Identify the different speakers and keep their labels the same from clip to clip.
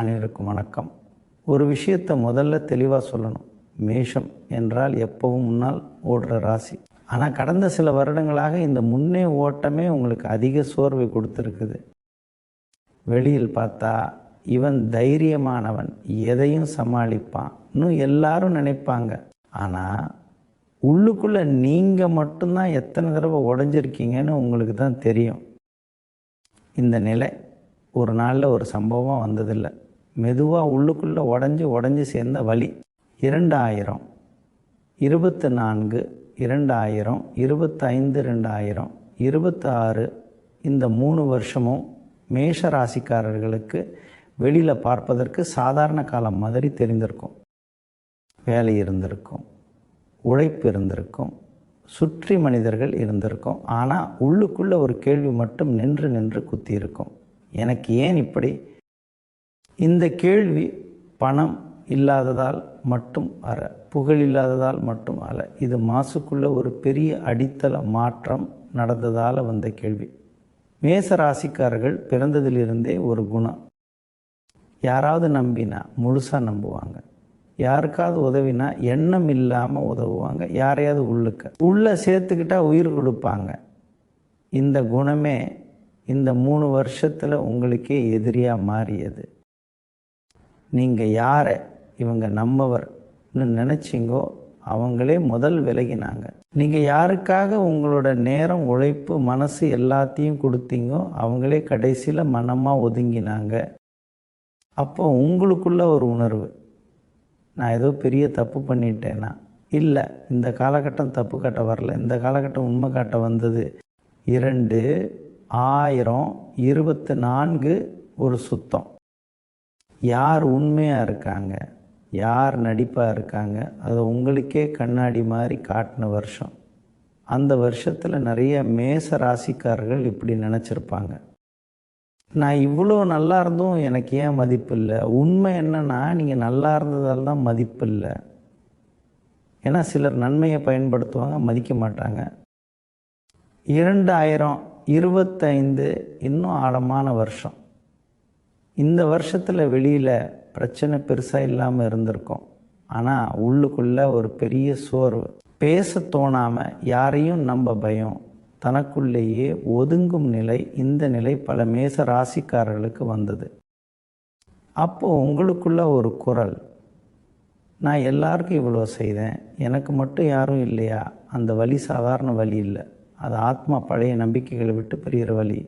Speaker 1: அனைவருக்கும் வணக்கம். ஒரு விஷயத்தை முதல்ல தெளிவாக சொல்லணும். மேஷம் என்றால் எப்பவும் முன்னால் ஓடுற ராசி. ஆனால் கடந்த சில வருடங்களாக இந்த முன்னே ஓட்டமே உங்களுக்கு அதிக சோர்வை கொடுத்துருக்குது. வெளியில் பார்த்தா இவன் தைரியமானவன் எதையும் சமாளிப்பான் இன்னும் எல்லாரும் நினைப்பாங்க. ஆனால் உள்ளுக்குள்ளே நீங்கள் மட்டும்தான் எத்தனை தடவை உடஞ்சிருக்கீங்கன்னு உங்களுக்கு தான் தெரியும். இந்த நிலை ஒரு நாளில் ஒரு சம்பவம் வந்ததில்லை. மெதுவாக உள்ளுக்குள்ளே உடஞ்சி உடஞ்சி சேர்ந்த வழி இரண்டாயிரம். இருபத்து நான்கு இரண்டாயிரம். இருபத்தைந்து ரெண்டாயிரம் இருபத்தாறு. இந்த மூணு வருஷமும் மேஷ ராசிக்காரர்களுக்கு வெளியில் பார்ப்பதற்கு சாதாரண காலம் மாதிரி தெரிந்திருக்கும். வேலை இருந்திருக்கும். உழைப்பு இருந்திருக்கும். சுற்றி மனிதர்கள் இருந்திருக்கும். ஆனால் உள்ளுக்குள்ளே ஒரு கேள்வி மட்டும் நின்று நின்று குத்தி இருக்கும் எனக்கு ஏன் இப்படி இந்த கேள்வி பணம் இல்லாததால் மட்டும் அற புகழ் இல்லாததால் மட்டும் அல்ல இது மாசுக்குள்ள ஒரு பெரிய அடித்தள மாற்றம் நடந்ததால் வந்த கேள்வி. மேச ராசிக்காரர்கள் பிறந்ததிலிருந்தே ஒரு குணம். யாராவது நம்பினா முழுசாக நம்புவாங்க. யாருக்காவது உதவினா எண்ணம் இல்லாமல் உதவுவாங்க. யாரையாவது உள்ளுக்க. உள்ளே சேர்த்துக்கிட்டா உயிர் கொடுப்பாங்க. இந்த குணமே இந்த மூணு வருஷத்தில் உங்களுக்கே எதிரியாக மாறியது. நீங்கள் யாரை இவங்க நம்மவர்னு நினச்சிங்கோ அவங்களே முதல் விலகினாங்க. நீங்கள் யாருக்காக உங்களோட நேரம் உழைப்பு மனசு எல்லாத்தையும் கொடுத்தீங்கோ அவங்களே கடைசியில் மனமாக ஒதுங்கினாங்க. அப்போ உங்களுக்குள்ள ஒரு உணர்வு நான் ஏதோ பெரிய தப்பு பண்ணிட்டேனா? இல்லை இந்த காலகட்டம் தப்பு காட்ட வரல இந்த காலகட்டம் உண்மை காட்ட வந்தது. இரண்டு ஆயிரம் இருபத்து நான்கு ஒரு சுத்தம். யார் உண்மையாக இருக்காங்க யார் நடிப்பாக இருக்காங்க அதை உங்களுக்கே கண்ணாடி மாதிரி காட்டின வருஷம். அந்த வருஷத்தில் நிறைய மேச ராசிக்காரர்கள் இப்படி நினச்சிருப்பாங்க. நான் இவ்வளோ நல்லா இருந்தும் எனக்கு ஏன் மதிப்பு இல்லை? உண்மை என்னன்னா நீங்கள் நல்லா இருந்ததால் தான் மதிப்பு இல்லை. ஏன்னா சிலர் நன்மையை பயன்படுத்துவாங்க மதிக்க மாட்டாங்க. இரண்டாயிரம் இருபத்தைந்து இன்னும் ஆழமான வருஷம். இந்த வருஷத்தில் வெளியில் பிரச்சனை பெருசாக இல்லாமல் இருந்திருக்கும். ஆனால் உள்ளுக்குள்ளே ஒரு பெரிய சோர்வு. பேச தோணாமல் யாரையும் நம்ப பயம். தனக்குள்ளேயே ஒதுங்கும் நிலை இந்த நிலை பல மேச ராசிக்காரர்களுக்கு வந்தது. அப்போது உங்களுக்குள்ள ஒரு குரல் நான் எல்லாருக்கும் இவ்வளோ செய்தேன். எனக்கு மட்டும் யாரும் இல்லையா? அந்த வழி சாதாரண வழி இல்லை. அது ஆத்மா பழைய நம்பிக்கைகளை விட்டு பெரியற வழி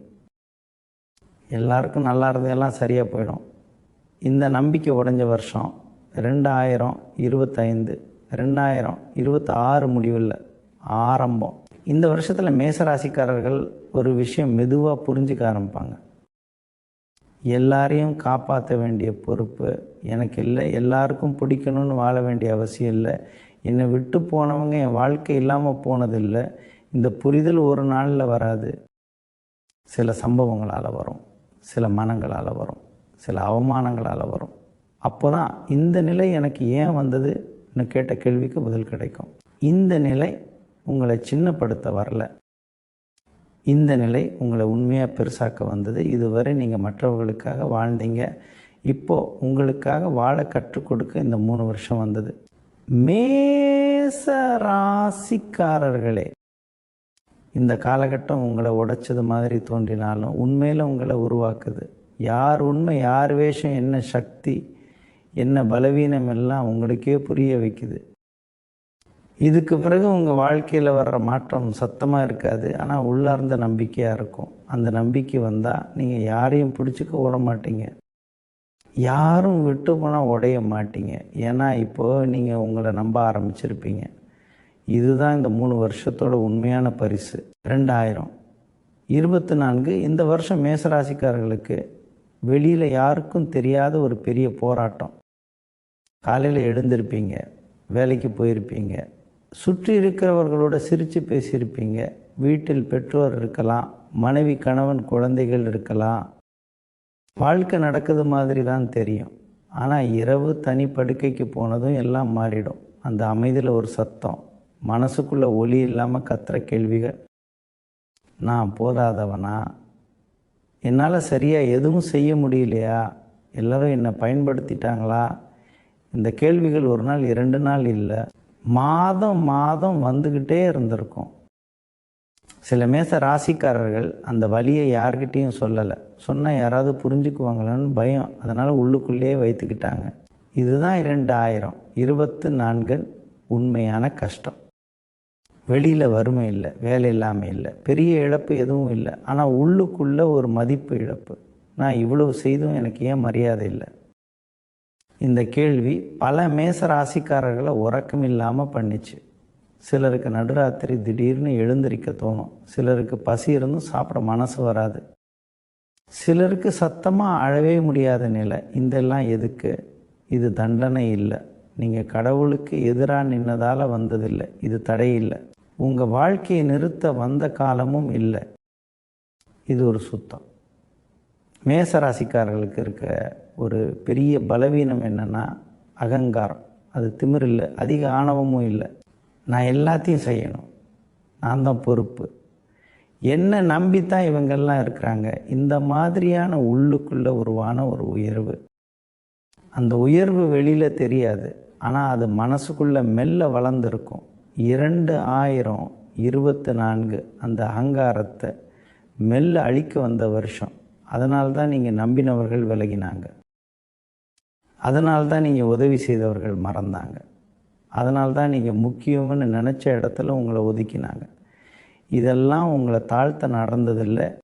Speaker 1: எல்லாருக்கும் நல்லா இருந்ததெல்லாம் சரியாக போயிடும். இந்த நம்பிக்கை உடைஞ்ச வருஷம் ரெண்டாயிரம் இருபத்தைந்து ரெண்டாயிரம் இருபத்தாறு முடிவில் ஆரம்பம். இந்த வருஷத்தில் மேசராசிக்காரர்கள் ஒரு விஷயம் மெதுவாக புரிஞ்சுக்க ஆரம்பிப்பாங்க. எல்லாரையும் காப்பாற்ற வேண்டிய பொறுப்பு எனக்கு இல்லை எல்லாருக்கும் பிடிக்கணும்னு வாழ வேண்டிய அவசியம் இல்லை. என்னை விட்டு போனவங்க என் வாழ்க்கை இல்லாமல் போனதில்லை. இந்த புரிதல் ஒரு நாளில் வராது. சில சம்பவங்களால் வரும். சில மனங்களால் வரும் சில அவமானங்களால் வரும். அப்போ தான் இந்த நிலை எனக்கு ஏன் வந்ததுன்னு கேட்ட கேள்விக்கு பதில் கிடைக்கும். இந்த நிலை உங்களை சின்னப்படுத்த வரல. இந்த நிலை உங்களை உண்மையாக பெருசாக்க வந்தது. இதுவரை நீங்கள் மற்றவர்களுக்காக வாழ்ந்தீங்க. இப்போது உங்களுக்காக வாழ கற்றுக் கொடுக்க இந்த மூணு வருஷம் வந்தது. மேச ராசிக்காரர்களே இந்த காலகட்டம் உங்களை உடைச்சது மாதிரி தோன்றினாலும் உண்மையில் உங்களை உருவாக்குது. யார் உண்மை யார் வேஷம் என்ன சக்தி என்ன பலவீனம் எல்லாம் உங்களுக்கே புரிய வைக்குது. இதுக்கு பிறகு உங்கள் வாழ்க்கையில் வர்ற மாற்றம் சத்தமாக இருக்காது. ஆனால் உள்ளார்ந்த நம்பிக்கையாக இருக்கும். அந்த நம்பிக்கை வந்தால் நீங்கள் யாரையும் பிடிச்சிக்க விட மாட்டீங்க. யாரும் விட்டு போனால் உடைய மாட்டீங்க. ஏன்னா இப்போது நீங்கள் உங்களை நம்ப ஆரம்பிச்சிருப்பீங்க. இதுதான் இந்த மூணு வருஷத்தோட உண்மையான பரிசு. ரெண்டாயிரம். இருபத்தி நான்கு இந்த வருஷம் மேசராசிக்காரர்களுக்கு வெளியில் யாருக்கும் தெரியாத ஒரு பெரிய போராட்டம். காலையில் எழுந்திருப்பீங்க வேலைக்கு போயிருப்பீங்க சுற்றி இருக்கிறவர்களோட சிரித்து பேசியிருப்பீங்க வீட்டில் பெற்றோர் இருக்கலாம் மனைவி கணவன் குழந்தைகள் இருக்கலாம். வாழ்க்கை நடக்குது மாதிரி தான் தெரியும். ஆனால் இரவு தனி படுக்கைக்கு போனதும் எல்லாம் மாறிடும். அந்த அமைதியில் ஒரு சத்தம். மனசுக்குள்ளே ஒளி இல்லாமல் கத்துற கேள்விகள். நான் போதாதவனா? என்னால் சரியாக எதுவும் செய்ய முடியலையா? எல்லோரும் என்னை பயன்படுத்திட்டாங்களா? இந்த கேள்விகள் ஒரு நாள் இரண்டு நாள் இல்லை. மாதம் மாதம் வந்துக்கிட்டே இருந்திருக்கும். சில மேச ராசிக்காரர்கள் அந்த வழியை யார்கிட்டேயும் சொல்லலை. சொன்னால் யாராவது புரிஞ்சுக்குவாங்களான்னு பயம். அதனால் உள்ளுக்குள்ளேயே வைத்துக்கிட்டாங்க. இதுதான் இரண்டாயிரம். இருபத்து நான்கு உண்மையான கஷ்டம். வெளியில் வறுமை இல்லை வேலை இல்லாமல் இல்லை பெரிய இழப்பு எதுவும் இல்லை. ஆனால் உள்ளுக்குள்ளே ஒரு மதிப்பு இழப்பு. நான் இவ்வளோ செய்தும் எனக்கு ஏன் மரியாதை இல்லை? இந்த கேள்வி பல மேச ராசிக்காரர்களை உறக்கம் இல்லாமல் பண்ணிச்சு. சிலருக்கு நடுராத்திரி திடீர்னு எழுந்திருக்க தோணும். சிலருக்கு பசி இருந்தும் சாப்பிட மனசு வராது. சிலருக்கு சத்தமாக அழவே முடியாத நிலை. இதெல்லாம் எதுக்கு? இது தண்டனை இல்லை. நீங்கள் கடவுளுக்கு எதிராக நின்னதால் வந்ததில்லை. இது தடையில்லை. உங்கள் வாழ்க்கையை நிறுத்த வந்த காலமும் இல்லை. இது ஒரு சுத்தம். மேசராசிக்காரர்களுக்கு இருக்க ஒரு பெரிய பலவீனம் என்னென்னா அகங்காரம். அது திமிர் இல்லை. அதிக ஆணவமும் இல்லை. நான் எல்லாத்தையும் செய்யணும். நான் தான் பொறுப்பு. என்ன நம்பித்தான் இவங்கெல்லாம் இருக்கிறாங்க. இந்த மாதிரியான உள்ளுக்குள்ளே உருவான ஒரு உயர்வு. அந்த உயர்வு வெளியில் தெரியாது. ஆனால் அது மனசுக்குள்ளே மெல்ல வளர்ந்துருக்கும். இரண்டு ஆயிரம் இருபத்தி நான்கு அந்த அகங்காரத்தை மெல்ல அழிக்க வந்த வருஷம். அதனால தான் நீங்கள் நம்பினவர்கள் விலகினாங்க. அதனால தான் நீங்கள் உதவி செய்தவர்கள் மறந்தாங்க. அதனால தான் நீங்கள் முக்கியம்னு நினச்ச இடத்துல உங்களை ஒதுக்கினாங்க. இதெல்லாம் உங்களை தாழ்த்த நடந்ததில்லை.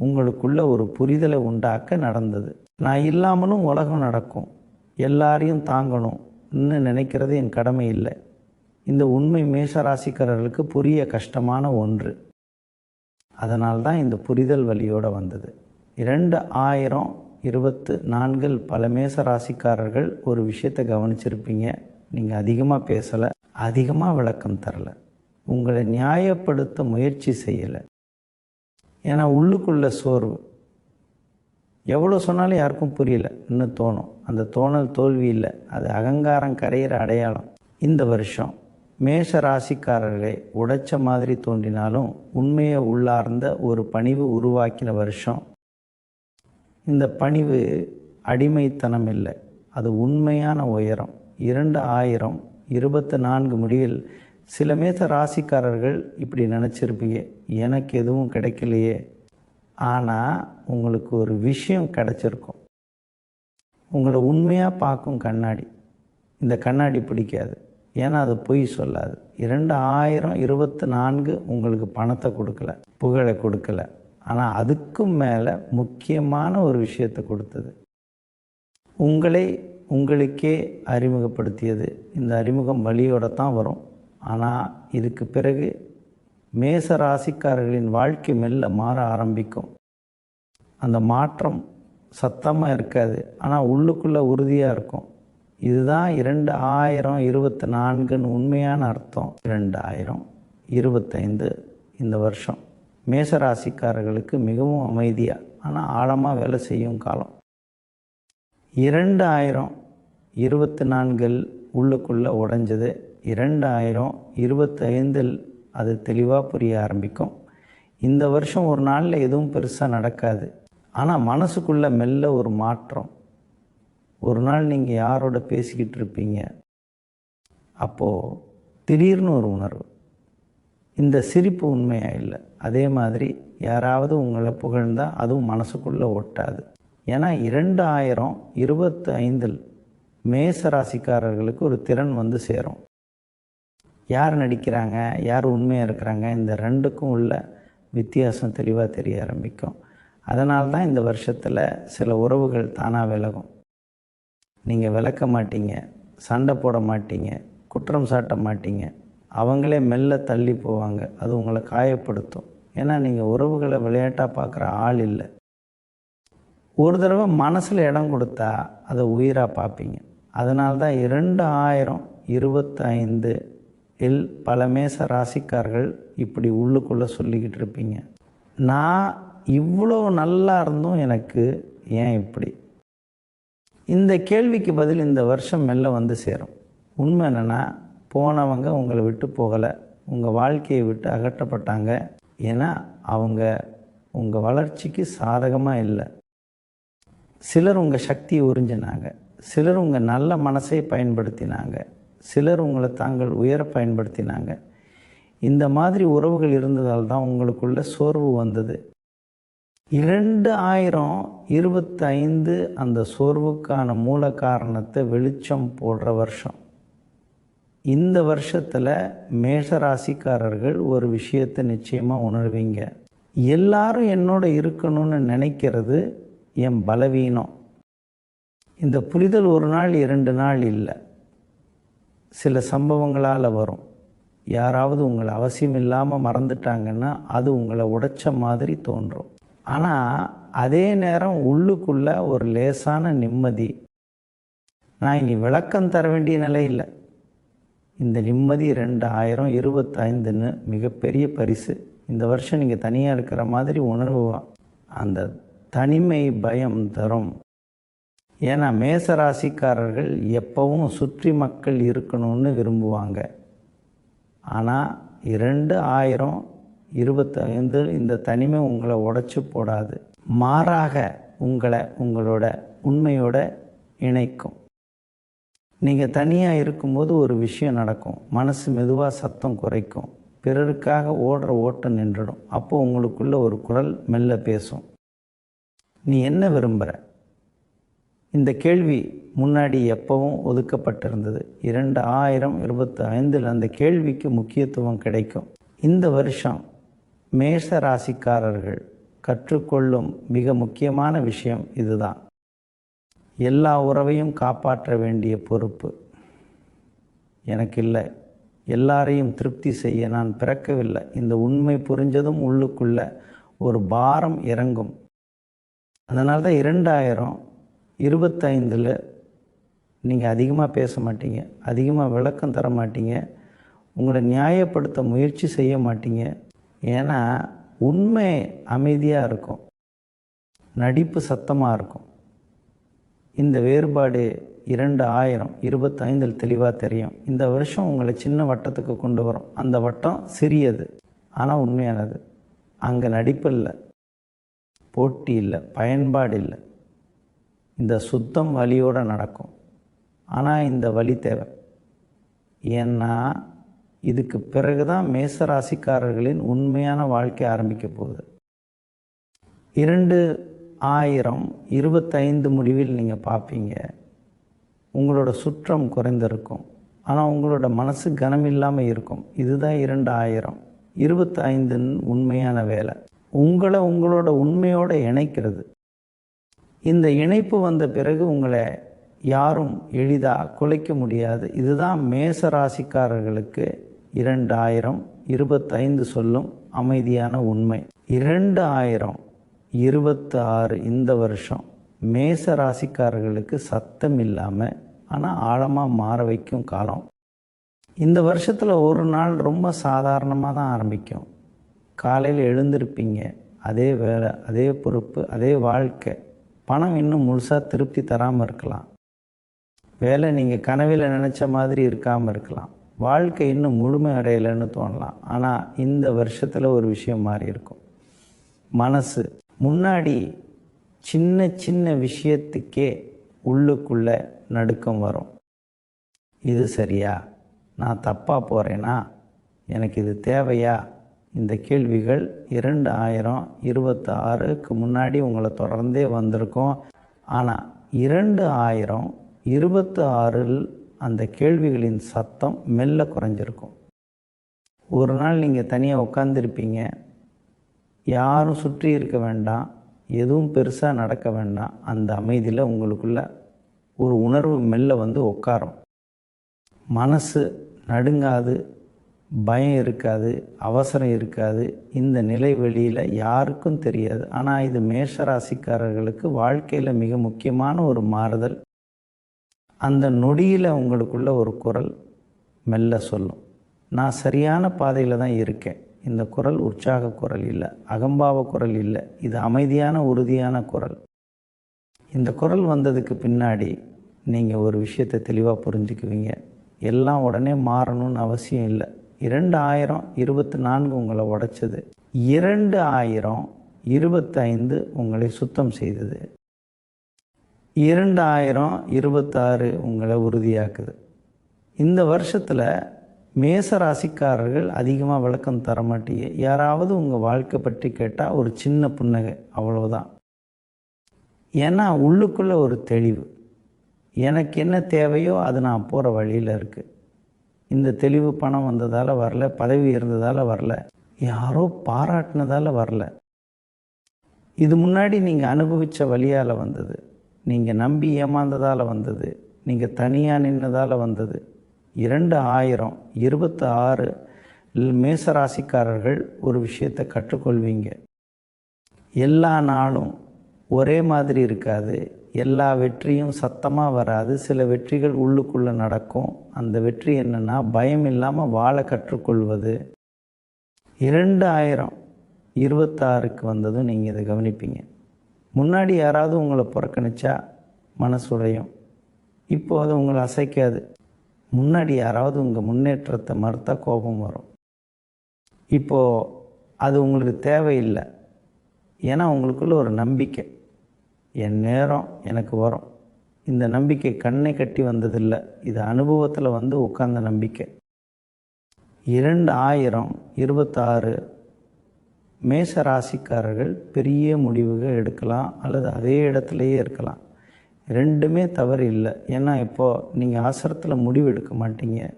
Speaker 1: உங்களுக்குள்ள ஒரு புரிதலை உண்டாக்க நடந்தது. நான் இல்லாமலும் உலகம் நடக்கும். எல்லாரையும் தாங்கணும் நினைக்கிறது என் கடமை இல்லை. இந்த உண்மை மேஷராசிக்காரர்களுக்கு புரிய கஷ்டமான ஒன்று. அதனால்தான் இந்த புரிதல் வழியோடு வந்தது. இரண்டு ஆயிரம் இருபத்து நான்கில் பல மேச ராசிக்காரர்கள் ஒரு விஷயத்தை கவனிச்சிருப்பீங்க. நீங்கள் அதிகமாக பேசலை அதிகமாக விளக்கம் தரல. உங்களை நியாயப்படுத்த முயற்சி செய்யலை. ஏன்னா உள்ளுக்குள்ள சோர்வு. எவ்வளோ சொன்னாலும் யாருக்கும் புரியல. இன்னும் தோணும். அந்த தோணல் தோல்வி இல்லை. அது அகங்காரம் கரையிற அடையாளம். இந்த வருஷம் மேஷ ராசிக்காரர்களை உடைச்ச மாதிரி தோன்றினாலும் உண்மையை உள்ளார்ந்த ஒரு பணிவு உருவாக்கின வருஷம். இந்த பணிவு அடிமைத்தனம் இல்லை. அது உண்மையான உயரம். இரண்டு ஆயிரம் இருபத்தி நான்கு முடிவில் சில மேச ராசிக்காரர்கள் இப்படி நினச்சிருப்பீங்க. எனக்கு எதுவும் கிடைக்கலையே. ஆனால் உங்களுக்கு ஒரு விஷயம் கிடைச்சிருக்கும். உங்களை உண்மையாக பார்க்கும் கண்ணாடி. இந்த கண்ணாடி பிடிக்காது. ஏன்னா அது பொய் சொல்லாது. இரண்டு ஆயிரம் இருபத்தி நான்கு உங்களுக்கு பணத்தை கொடுக்கல புகழை கொடுக்கல. ஆனால் அதுக்கும் மேலே முக்கியமான ஒரு விஷயத்தை கொடுத்தது. உங்களை உங்களுக்கே அறிமுகப்படுத்தியது. இந்த அறிமுகம் வழியோட தான் வரும். ஆனால் இதுக்கு பிறகு மேச ராசிக்காரர்களின் வாழ்க்கை மெல்ல மாற ஆரம்பிக்கும். அந்த மாற்றம் சத்தமாக இருக்காது. ஆனால் உள்ளுக்குள்ளே உறுதியாக இருக்கும். இதுதான் இரண்டு ஆயிரம் இருபத்தி நான்குன்னு உண்மையான அர்த்தம். இரண்டாயிரம் இருபத்தைந்து இந்த வருஷம். மேசராசிக்காரர்களுக்கு மிகவும் அமைதியாக ஆனால் ஆழமாக வேலை செய்யும் காலம். இரண்டு ஆயிரம் இருபத்தி நான்கில் உள்ளுக்குள்ளே உடைஞ்சது. இரண்டு ஆயிரம் இருபத்தைந்தில் அது தெளிவாக புரிய ஆரம்பிக்கும். இந்த வருஷம் ஒரு நாளில் எதுவும் பெருசாக நடக்காது. ஆனால் மனசுக்குள்ளே மெல்ல ஒரு மாற்றம். ஒரு நாள் நீங்கள் யாரோட பேசிக்கிட்டு இருப்பீங்க? அப்போது திடீர்னு ஒரு உணர்வு. இந்த சிரிப்பு உண்மையாக இல்லை? அதே மாதிரி யாராவது உங்களை புகழ்ந்தால் அதுவும் மனசுக்குள்ளே ஒட்டாது. ஏன்னா இரண்டு ஆயிரம் இருபத்தி ஐந்தில் மேச ராசிக்காரர்களுக்கு ஒரு திறன் வந்து சேரும். யார் நடிக்கிறாங்க? யார் உண்மையாக இருக்கிறாங்க? இந்த ரெண்டுக்கும் உள்ள வித்தியாசம் தெளிவாக தெரிய ஆரம்பிக்கும். அதனால தான் இந்த வருஷத்தில் சில உறவுகள் தானாக விலகும். நீங்கள் விளக்க மாட்டீங்க சண்டை போட மாட்டீங்க குற்றம் சாட்ட மாட்டீங்க. அவங்களே மெல்ல தள்ளி போவாங்க. அது உங்களை காயப்படுத்தும். ஏன்னா நீங்கள் உறவுகளை விளையாட்டாக பார்க்குற ஆள் இல்லை. ஒரு தடவை மனசில் இடம் கொடுத்தா அதை உயிராக பார்ப்பீங்க. அதனால தான் இரண்டு ஆயிரம் இருபத்தைந்து இல் பல மேச ராசிக்காரர்கள் இப்படி உள்ளுக்குள்ளே சொல்லிக்கிட்டு இருப்பீங்க. நான் இவ்வளோ நல்லா இருந்தும் எனக்கு ஏன் இப்படி? இந்த கேள்விக்கு பதில் இந்த வருஷம் மெல்ல வந்து சேரும். உண்மை என்னென்னா போனவங்க உங்களை விட்டு போகலை. உங்கள் வாழ்க்கையை விட்டு அகற்றப்பட்டாங்க. ஏன்னா அவங்க உங்கள் வளர்ச்சிக்கு சாதகமாக இல்லை. சிலர் உங்கள் சக்தியை உறிஞ்சினாங்க. சிலர் உங்கள் நல்ல மனசை பயன்படுத்தினாங்க. சிலர் உங்களை தாங்கள் உயர பயன்படுத்தினாங்க. இந்த மாதிரி உறவுகள் இருந்ததால் தான் உங்களுக்குள்ள சோர்வு வந்தது. இரண்டு ஆயிரம் இருபத்தைந்து அந்த சோர்வுக்கான மூல காரணத்தை வெளிச்சம் போடுற வருஷம். இந்த வருஷத்தில் மேஷராசிக்காரர்கள் ஒரு விஷயத்தை நிச்சயமாக உணர்வீங்க. எல்லாரும் என்னோட இருக்கணும்னு நினைக்கிறது என் பலவீனம். இந்த புரிதல் ஒரு நாள் இரண்டு நாள் இல்லை. சில சம்பவங்களால் வரும். யாராவது உங்களை அவசியம் இல்லாமல் மறந்துட்டாங்கன்னா அது உங்களை உடைச்ச மாதிரி தோன்றும். ஆனால் அதே நேரம் உள்ளுக்குள்ள ஒரு லேசான நிம்மதி. நான் இனி விளக்கம் தர வேண்டிய நிலை இல்லை. இந்த நிம்மதி ரெண்டாயிரம் இருபத்தைந்துன்னு மிகப்பெரிய பரிசு. இந்த வருஷம் நீங்கள் தனியாக இருக்கிற மாதிரி உணர்வு அந்த தனிமை பயம் தரும். ஏன்னா மேசராசிக்காரர்கள் எப்பவும் சுற்றி மக்கள் இருக்கணும்னு விரும்புவாங்க. ஆனால் இரண்டு ஆயிரம் இருபத்தைந்து இந்த தனிமை உங்களை உடைச்சி போடாது. மாறாக உங்களை உங்களோட உண்மையோட இணைக்கும். நீங்கள் தனியாக இருக்கும்போது ஒரு விஷயம் நடக்கும். மனசு மெதுவாக சத்தம் குறைக்கும். பிறருக்காக ஓடுற ஓட்டம் நின்றுடும். அப்போ உங்களுக்குள்ள ஒரு குரல் மெல்ல பேசும். நீ என்ன விரும்புகிற இந்த கேள்வி முன்னாடி எப்பவும் ஒதுக்கப்பட்டிருந்தது. இரண்டு ஆயிரம் இருபத்தி ஐந்தில் அந்த கேள்விக்கு முக்கியத்துவம் கிடைக்கும். இந்த வருஷம் மேஷ ராசிக்காரர்கள் கற்றுக்கொள்ளும் மிக முக்கியமான விஷயம் இதுதான். எல்லா உறவையும் காப்பாற்ற வேண்டிய பொறுப்பு. எனக்கு இல்லை எல்லாரையும் திருப்தி செய்ய நான் பிறக்கவில்லை. இந்த உண்மை புரிஞ்சதும் உள்ளுக்குள்ள ஒரு பாரம் இறங்கும். அதனால தான் இரண்டாயிரம் இருபத்தைந்தில் நீங்கள் அதிகமாக பேச மாட்டீங்க. அதிகமாக விளக்கம் தர மாட்டீங்க. உங்களை நியாயப்படுத்த முயற்சி செய்ய மாட்டீங்க. ஏன்னா உண்மை அமைதியாக இருக்கும். நடிப்பு சத்தமாக இருக்கும். இந்த வேறுபாடு இரண்டு ஆயிரம் இருபத்தைந்தில் தெளிவாக தெரியும். இந்த வருஷம் உங்களை சின்ன வட்டத்துக்கு கொண்டு வரும். அந்த வட்டம் சிறியது ஆனால் உண்மையானது. அங்கே நடிப்பு இல்லை. போட்டி இல்லை. பயன்பாடு இல்லை. இந்த சுத்தம் வழியோடு நடக்கும். ஆனால் இந்த வழி தேவை. ஏன்னா இதுக்கு பிறகு தான் மேசராசிக்காரர்களின் உண்மையான வாழ்க்கை ஆரம்பிக்க போகுது. இரண்டு ஆயிரம் இருபத்தைந்து முடிவில் நீங்கள் பார்ப்பீங்க உங்களோட சுற்றம் குறைந்திருக்கும். ஆனால் உங்களோட மனசு கனம் இல்லாமல் இருக்கும். இதுதான் இரண்டு ஆயிரம். இருபத்தைந்துன்னு உண்மையான வேலை. உங்களை உங்களோட உண்மையோடு இணைக்கிறது. இந்த இணைப்பு வந்த பிறகு உங்களை யாரும் எளிதாக குலைக்க முடியாது. இதுதான் மேச ராசிக்காரர்களுக்கு இரண்டாயிரம் இருபத்தைந்து சொல்லும் அமைதியான உண்மை. இரண்டு ஆயிரம் இருபத்தி ஆறு இந்த வருஷம் மேச ராசிக்காரர்களுக்கு சத்தம் இல்லாமல் ஆனால் ஆழமாக மாற வைக்கும் காலம். இந்த வருஷத்தில் ஒரு நாள் ரொம்ப சாதாரணமாக தான் ஆரம்பிக்கும். காலையில் எழுந்திருப்பீங்க அதே வேலை அதே பொறுப்பு அதே வாழ்க்கை. பணம் இன்னும் முழுசாக திருப்தி தராமல் இருக்கலாம். வேலை நீங்கள் கனவில் நினச்ச மாதிரி இருக்காமல் இருக்கலாம். வாழ்க்கை இன்னும் முழுமை அடையலைன்னு தோணலாம். ஆனால் இந்த வருஷத்தில் ஒரு விஷயம் மாறி இருக்கும். மனசு. முன்னாடி சின்ன சின்ன விஷயத்துக்கே உள்ளுக்குள்ளே நடுக்கம் வரும். இது சரியா? நான் தப்பாக போகிறேனா எனக்கு இது தேவையா? இந்த கேள்விகள் இரண்டு ஆயிரம் இருபத்தி ஆறுக்கு முன்னாடி உங்களை தொடர்ந்தே வந்திருக்கோம். ஆனால் இரண்டு ஆயிரம் இருபத்தி ஆறில் அந்த கேள்விகளின் சத்தம் மெல்ல குறைஞ்சிருக்கும். ஒரு நாள் நீங்கள் தனியாக உட்காந்துருப்பீங்க யாரும் சுற்றி இருக்க வேண்டாம். எதுவும் பெருசாக நடக்க வேண்டாம். அந்த அமைதியில் உங்களுக்குள்ள ஒரு உணர்வு மெல்ல வந்து உட்காரும். மனசு நடுங்காது. பயம் இருக்காது. அவசரம் இருக்காது. இந்த நிலை வெளியில் யாருக்கும் தெரியாது. ஆனால் இது மேஷராசிக்காரர்களுக்கு வாழ்க்கையில் மிக முக்கியமான ஒரு மாறுதல். அந்த நொடியில் உங்களுக்குள்ள ஒரு குரல் மெல்ல சொல்லும். நான் சரியான பாதையில் தான் இருக்கேன். இந்த குரல் உற்சாக குரல் இல்லை. அகம்பாவ குரல் இல்லை. இது அமைதியான உறுதியான குரல். இந்த குரல் வந்ததுக்கு பின்னாடி நீங்கள் ஒரு விஷயத்தை தெளிவாக புரிஞ்சுக்குவீங்க. எல்லாம் உடனே மாறணும்னு அவசியம் இல்லை. இரண்டு ஆயிரம் இருபத்தி நான்கு உங்களை உடைச்சது. இரண்டு ஆயிரம் இருபத்தைந்து உங்களை சுத்தம் செய்தது. இரண்டாயிரம் இருபத்தாறு உங்களை உறுதியாக்குது. இந்த வருஷத்தில் மேச ராசிக்காரர்கள் அதிகமாக விளக்கம் தர மாட்டீங்க யாராவது உங்கள் வாழ்க்கை பற்றி கேட்டால் ஒரு சின்ன புன்னகை அவ்வளவுதான். ஏன்னா உள்ளுக்குள்ளே ஒரு தெளிவு. எனக்கு என்ன தேவையோ அது நான் போகிற வழியில் இருக்குது இந்த தெளிவு பணம் வந்ததால் வரல பதவி இருந்ததால் வரல யாரோ பாராட்டினதால் வரல. இது முன்னாடி நீங்கள் அனுபவித்த வழியால் வந்தது. நீங்கள் நம்பி ஏமாந்ததால் வந்தது. நீங்கள் தனியாக நின்றதால் வந்தது. இரண்டு ஆயிரம் இருபத்தி ஆறு மேசராசிக்காரர்கள் ஒரு விஷயத்தை கற்றுக்கொள்வீங்க. எல்லா நாளும் ஒரே மாதிரி இருக்காது. எல்லா வெற்றியும் சத்தமாக வராது. சில வெற்றிகள் உள்ளுக்குள்ளே நடக்கும். அந்த வெற்றி என்னென்னா பயம் இல்லாமல் வாழ கற்றுக்கொள்வது. இரண்டு ஆயிரம் இருபத்தாறுக்கு வந்ததும் நீங்கள் இதை கவனிப்பீங்க. முன்னாடி யாராவது உங்களை புறக்கணிச்சா மனசுடையும் இப்போ அது உங்களை அசைக்காது. முன்னாடி யாராவது உங்கள் முன்னேற்றத்தை மறுத்தா கோபம் வரும். இப்போது அது உங்களுக்கு தேவையில்லை. ஏன்னா உங்களுக்குள்ள ஒரு நம்பிக்கை. என் நேரம் எனக்கு வரும். இந்த நம்பிக்கை கண்ணை கட்டி வந்ததில்லை. இது அனுபவத்தில் வந்து உட்கார்ந்த நம்பிக்கை. இரண்டு ஆயிரம் இருபத்தாறு மேச ராசிக்காரர்கள் பெரிய முடிவுகள் எடுக்கலாம் அல்லது அதே இடத்துலையே இருக்கலாம். ரெண்டுமே தவறு இல்லை. ஏன்னா இப்போது நீங்கள் அவசரத்தில் முடிவு எடுக்க மாட்டீங்க.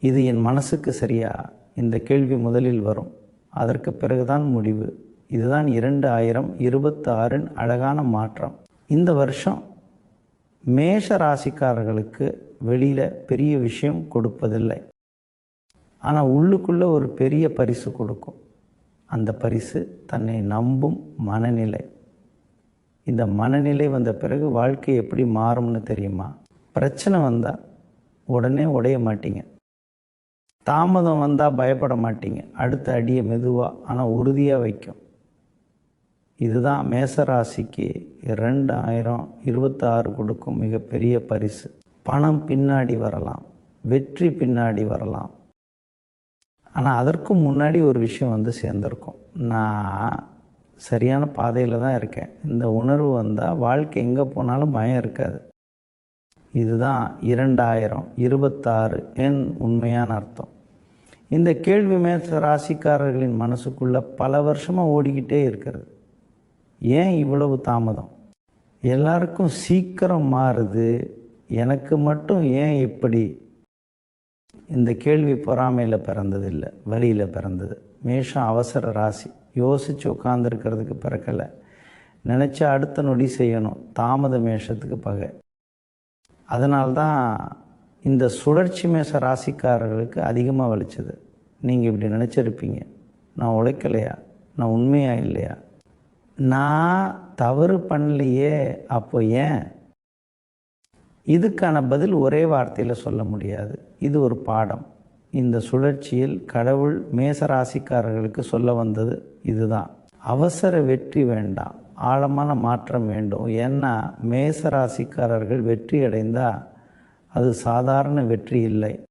Speaker 1: இது என் மனசுக்கு சரியா? இந்த கேள்வி முதலில் வரும். அதற்கு பிறகுதான் முடிவு. இதுதான் இரண்டு ஆயிரம் இருபத்தி ஆறின் அழகான மாற்றம். இந்த வருஷம் மேஷ ராசிக்காரர்களுக்கு வெளியில் பெரிய விஷயம் கொடுப்பதில்லை. ஆனால் உள்ளுக்குள்ளே ஒரு பெரிய பரிசு கொடுக்கும். அந்த பரிசு தன்னை நம்பும் மனநிலை. இந்த மனநிலை வந்த பிறகு வாழ்க்கை எப்படி மாறும்னு தெரியுமா? பிரச்சனை வந்தால் உடனே உடைய மாட்டீங்க. தாமதம் வந்தால் பயப்பட மாட்டீங்க. அடுத்த அடியை மெதுவாக ஆனால் உறுதியாக வைக்கும். இதுதான் மேசராசிக்கு ரெண்டு இருபத்தாறு கொடுக்கும் மிகப்பெரிய பரிசு. பணம் பின்னாடி வரலாம். வெற்றி பின்னாடி வரலாம். ஆனால் அதற்கும் முன்னாடி ஒரு விஷயம் வந்து சேர்ந்துருக்கும். நான் சரியான பாதையில் தான் இருக்கேன். இந்த உணர்வு வந்தால் வாழ்க்கை எங்கே போனாலும் பயம் இருக்காது. இதுதான் இரண்டாயிரம் இருபத்தாறு என் உண்மையான அர்த்தம். இந்த கேள்வி மேச ராசிக்காரர்களின் மனசுக்குள்ளே பல வருஷமாக ஓடிக்கிட்டே இருக்கிறது. ஏன் இவ்வளவு தாமதம்? எல்லாருக்கும் சீக்கிரம் மாறுது. எனக்கு மட்டும் ஏன் இப்படி? இந்த கேள்வி பொறாமையில் பிறந்ததில்லை வழியில் பிறந்தது. மேஷம் அவசர ராசி. யோசித்து உட்காந்துருக்கிறதுக்கு பிறக்கலை. நினச்சா அடுத்த நொடி செய்யணும். தாமத மேஷத்துக்கு பகை. அதனால்தான் இந்த சுழற்சி மேச ராசிக்காரர்களுக்கு அதிகமாக வலிச்சது. நீங்கள் இப்படி நினச்சிருப்பீங்க. நான் உழைக்கலையா? நான் உண்மையாக இல்லையா? நான் தவறு பண்ணலையே அப்போ ஏன்? இதுக்கான பதில் ஒரே வார்த்தையில் சொல்ல முடியாது. இது ஒரு பாடம். இந்த சுழற்சியில் கடவுள் மேசராசிக்காரர்களுக்கு சொல்ல வந்தது இதுதான். அவசர வெற்றி வேண்டாம். ஆழமான மாற்றம் வேண்டும். ஏன்னா மேசராசிக்காரர்கள் வெற்றி அடைந்தால் அது சாதாரண வெற்றி இல்லை.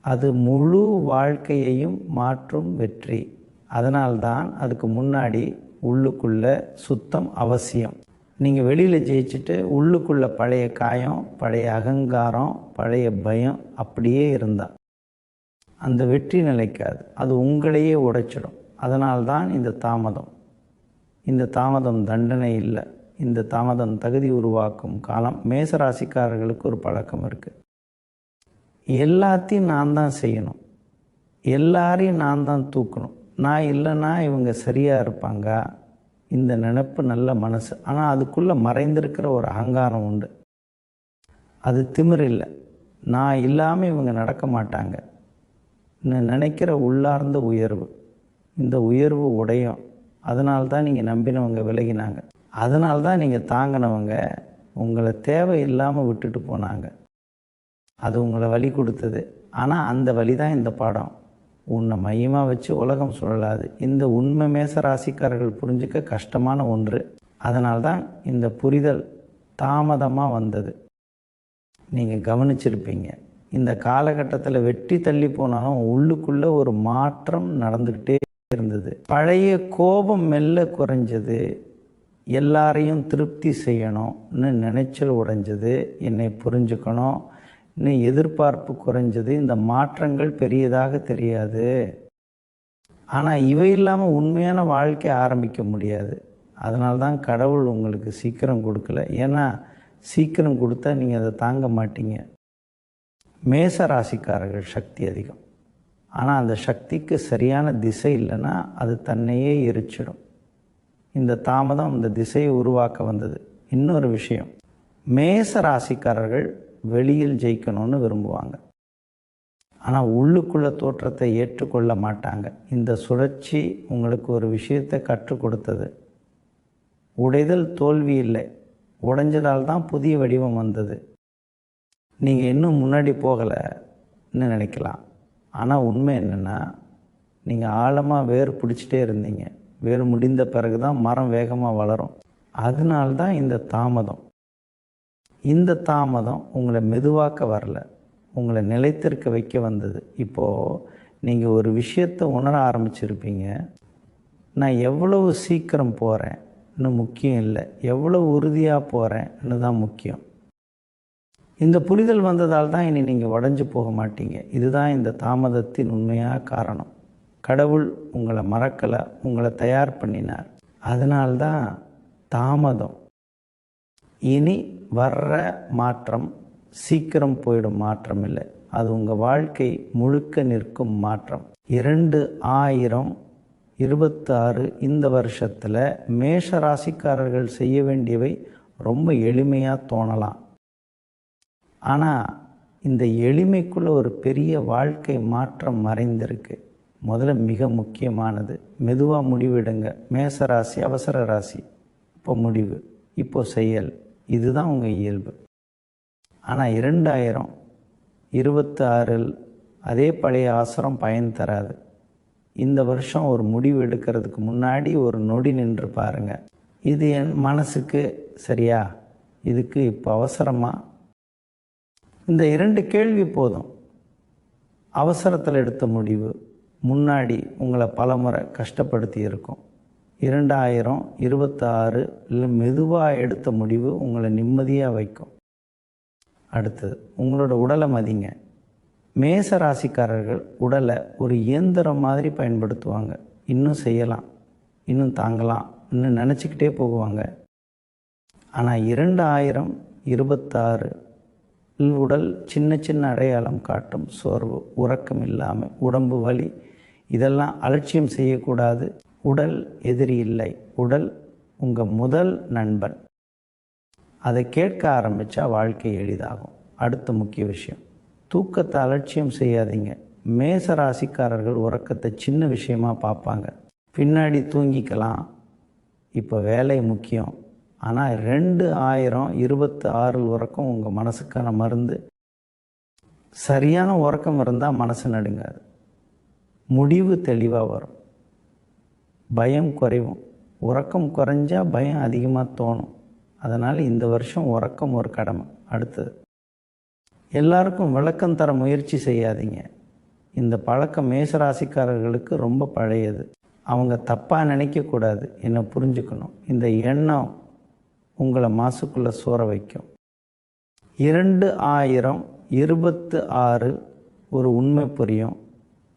Speaker 1: அது முழு வாழ்க்கையையும் மாற்றும் வெற்றி. அதனால்தான் அதுக்கு முன்னாடி உள்ளுக்குள்ள சுத்தம் அவசியம். நீங்கள் வெளியில் ஜெயிச்சுட்டு உள்ளுக்குள்ளே பழைய காயம் பழைய அகங்காரம் பழைய பயம் அப்படியே இருந்தால் அந்த வெற்றி நிலைக்காது அது. உங்களையே உடைச்சிடும். அதனால்தான் இந்த தாமதம். இந்த தாமதம் தண்டனை இல்லை. இந்த தாமதம் தகுதி உருவாக்கும் காலம். மேசராசிக்காரர்களுக்கு ஒரு பழக்கம் இருக்குது எல்லாத்தையும் நான் தான் செய்யணும். எல்லாரையும் நான் தான் தூக்கணும். நான் இல்லைன்னா இவங்க சரியாக இருப்பாங்க. இந்த நினப்பு நல்ல மனசு. ஆனால் அதுக்குள்ளே மறைந்திருக்கிற ஒரு அகங்காரம் உண்டு. அது திமிர் இல்லை. நான் இல்லாமல் இவங்க நடக்க மாட்டாங்க. நினைக்கிற உள்ளார்ந்த உயர்வு. இந்த உயர்வு உடையும். அதனால்தான் நீங்கள் நம்பினவங்க விலகினாங்க. அதனால்தான் நீங்கள் தாங்கினவங்க உங்களை தேவை இல்லாமல் விட்டுட்டு போனாங்க. அது உங்களை வழி கொடுத்தது. ஆனால் அந்த வழி தான் இந்த பாடம். உன்னை மையமாக வச்சு உலகம் சுழலாது. இந்த உண்மை மேச ராசிக்காரர்கள் புரிஞ்சிக்க கஷ்டமான ஒன்று. அதனால்தான் இந்த புரிதல் தாமதமாக வந்தது. நீங்கள் கவனிச்சிருப்பீங்க. இந்த காலகட்டத்தில் வெட்டி தள்ளி போனாலும் உள்ளுக்குள்ளே ஒரு மாற்றம் நடந்துக்கிட்டே இருந்தது. பழைய கோபம் மெல்ல குறைஞ்சது. எல்லாரையும் திருப்தி செய்யணும்னு நினைச்சல் உடைஞ்சது. என்னை புரிஞ்சுக்கணும். இன்னும் எதிர்பார்ப்பு குறைஞ்சது இந்த மாற்றங்கள் பெரியதாக தெரியாது. ஆனால் இவை இல்லாமல் உண்மையான வாழ்க்கை ஆரம்பிக்க முடியாது. அதனால தான் கடவுள் உங்களுக்கு சீக்கிரம் கொடுக்கல. ஏன்னா சீக்கிரம் கொடுத்தா நீங்கள் அதை தாங்க மாட்டீங்க. மேச ராசிக்காரர்கள் சக்தி அதிகம். ஆனால் அந்த சக்திக்கு சரியான திசை இல்லைன்னா அது தன்னையே எரிச்சிடும். இந்த தாமதம் அந்த திசையை உருவாக்க வந்தது. இன்னொரு விஷயம். மேச ராசிக்காரர்கள் வெளியில் ஜெயிக்கணும்னு விரும்புவாங்க. ஆனால் உள்ளுக்குள்ள தோற்றத்தை ஏற்றுக்கொள்ள மாட்டாங்க. இந்த சுழற்சி உங்களுக்கு ஒரு விஷயத்தை கற்றுக் கொடுத்தது. உடைதல் தோல்வி இல்லை. உடைஞ்சதால் தான் புதிய வடிவம் வந்தது. நீங்கள் இன்னும் முன்னாடி போகலைன்னு நினைக்கலாம். ஆனால் உண்மை என்னென்னா நீங்கள் ஆழமாக வேர் பிடிச்சிட்டே இருந்தீங்க. வேர் முடிந்த பிறகு தான் மரம் வேகமாக வளரும். அதனால தான் இந்த தாமதம். இந்த தாமதம் உங்களை மெதுவாக்க வரல. உங்களை நிலைத்திருக்க வைக்க வந்தது. இப்போது நீங்கள் ஒரு விஷயத்தை உணர ஆரம்பிச்சிருப்பீங்க. நான் எவ்வளவு சீக்கிரம் போகிறேன்னு முக்கியம் இல்லை. எவ்வளவு உறுதியாக போகிறேன்னு தான் முக்கியம். இந்த புரிதல் வந்ததால் தான் இனி நீங்கள் உடஞ்சி போக மாட்டீங்க. இதுதான் இந்த தாமதத்தின் உண்மையாக காரணம். கடவுள் உங்களை மறக்கலை உங்களை தயார் பண்ணினார். அதனால்தான் தாமதம். இனி வர்ற மாற்றம் சீக்கிரம் போயிடும் மாற்றம் இல்லை அது உங்கள் வாழ்க்கை முழுக்க நிற்கும் மாற்றம். இரண்டு ஆயிரம் இருபத்தாறு இந்த வருஷத்தில் மேஷ ராசிக்காரர்கள் செய்ய வேண்டியவை ரொம்ப எளிமையாக தோணலாம். ஆனால் இந்த எளிமைக்குள்ள ஒரு பெரிய வாழ்க்கை மாற்றம் மறைந்திருக்கு. முதல்ல மிக முக்கியமானது. மெதுவாக முடிவெடுங்க. மேச ராசி அவசர ராசி. இப்போ முடிவு. இப்போ செயல். இதுதான் உங்கள் இயல்பு. ஆனால் இரண்டாயிரம் இருபத்தாறில் அதே பழைய ஆசிரம் பயன் தராது. இந்த வருஷம் ஒரு முடிவு எடுக்கிறதுக்கு முன்னாடி ஒரு நொடி நின்று பாருங்க. இது என் மனசுக்கு சரியா? இதுக்கு இப்போ அவசரமா? இந்த இரண்டு கேள்வி போதும். அவசரத்தில் எடுத்த முடிவு. முன்னாடி உங்களை பலமுறை கஷ்டப்படுத்தி இருக்கும். இரண்டாயிரம் இருபத்தாறு இல்லை மெதுவாக எடுத்த முடிவு உங்களை நிம்மதியாக வைக்கும். அடுத்தது உங்களோட உடலை மதிங்க. மேச ராசிக்காரர்கள் உடலை ஒரு இயந்திரம் மாதிரி பயன்படுத்துவாங்க. இன்னும் செய்யலாம் இன்னும் தாங்கலாம் இன்னும் நினச்சிக்கிட்டே போகுவாங்க. ஆனால் இரண்டாயிரம் இருபத்தாறு உடல் சின்ன சின்ன அடையாளம் காட்டும் சோர்வு உறக்கம் இல்லாமல் உடம்பு வலி இதெல்லாம் அலட்சியம் செய்யக்கூடாது. உடல் எதிரி இல்லை. உடல் உங்கள் முதல் நண்பன். அதை கேட்க ஆரம்பித்தா வாழ்க்கை எளிதாகும். அடுத்த முக்கிய விஷயம். தூக்கத்தை அலட்சியம் செய்யாதீங்க. மேச ராசிக்காரர்கள் உறக்கத்தை சின்ன விஷயமா பார்ப்பாங்க. பின்னாடி தூங்கிக்கலாம். இப்போ வேலை முக்கியம். ஆனால் ரெண்டு ஆயிரம் இருபத்தி ஆறு உறக்கம் உங்கள் மனசுக்கான மருந்து. சரியான உறக்கம் இருந்தால் மனசு நடுங்காது. முடிவு தெளிவாக வரும். பயம் குறைவும். உறக்கம் குறைஞ்சா பயம் அதிகமாக தோணும். அதனால் இந்த வருஷம் உறக்கம் ஒரு கடமை. அடுத்தது எல்லாருக்கும் விளக்கம் தர முயற்சி செய்யாதீங்க. இந்த பழக்கம் மேசராசிக்காரர்களுக்கு ரொம்ப பழையது. அவங்க தப்பாக நினைக்கக்கூடாது என்னை புரிஞ்சுக்கணும். இந்த எண்ணம் உங்களை மாசுக்குள்ளே சோற வைக்கும். இரண்டு ஆயிரம் இருபத்து ஆறு ஒரு உண்மை புரியும்.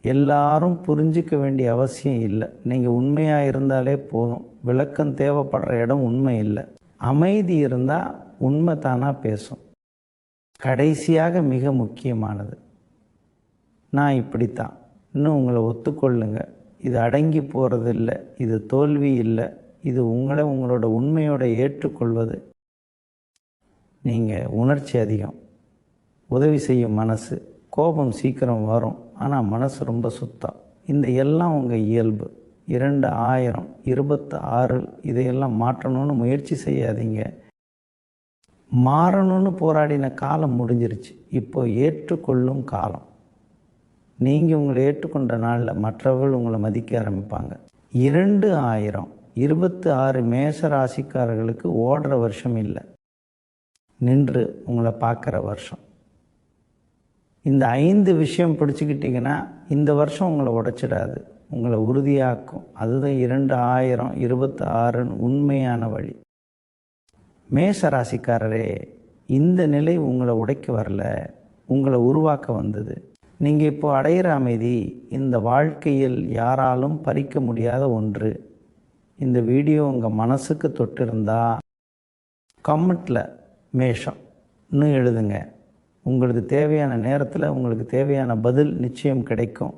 Speaker 1: எல்லாரும் புரிஞ்சிக்க வேண்டிய அவசியம் இல்லை. நீங்கள் உண்மையாக இருந்தாலே போதும். விளக்கம் தேவைப்படுற இடம் உண்மை இல்லை. அமைதி இருந்தால் உண்மை தானாக பேசும். கடைசியாக மிக முக்கியமானது. நான் இப்படித்தான். இன்னும் உங்களை ஒத்துக்கொள்ளுங்க. இது அடங்கி போகிறது இல்லை. இது தோல்வி இல்லை. இது உங்களை உங்களோட உண்மையோட ஏற்றுக்கொள்வது. நீங்கள் உணர்ச்சி அதிகம். உதவி செய்யும் மனசு. கோபம் சீக்கிரம் வரும். ஆனால் மனசு ரொம்ப சுத்தம் இந்த எல்லாம் உங்கள் இயல்பு. இரண்டு ஆயிரம் இருபத்து ஆறு இதையெல்லாம் மாற்றணும்னு முயற்சி செய்யாதீங்க. மாறணும்னு போராடின காலம் முடிஞ்சிருச்சு. இப்போ ஏற்றுக்கொள்ளும் காலம். நீங்கள் உங்களை ஏற்றுக்கொண்ட நாளில் மற்றவர்கள் உங்களை மதிக்க ஆரம்பிப்பாங்க. இரண்டு ஆயிரம் இருபத்தி ஆறு மேச ராசிக்காரர்களுக்கு ஓடுற வருஷம் இல்லை. நின்று உங்களை பார்க்குற வருஷம். இந்த ஐந்து விஷயம் பிடிச்சிக்கிட்டிங்கன்னா இந்த வருஷம் உங்களை உடைச்சிடாது. உங்களை உறுதியாக்கும். அதுதான் இரண்டு ஆயிரம் இருபத்தி ஆறுன்னு உண்மையான வழி. மேஷ ராசிக்காரரே இந்த நிலை உங்களை உடைக்க வரல. உங்களை உருவாக்க வந்தது. நீங்கள் இப்போ அடையிற அமைதி இந்த வாழ்க்கையில் யாராலும் பறிக்க முடியாத ஒன்று. இந்த வீடியோ உங்கள் மனசுக்கு தொட்டிருந்தா கமெண்ட்டில் மேஷம்னு எழுதுங்க. உங்களுக்கு தேவையான நேரத்தில் உங்களுக்கு தேவையான பதில் நிச்சயம் கிடைக்கும்.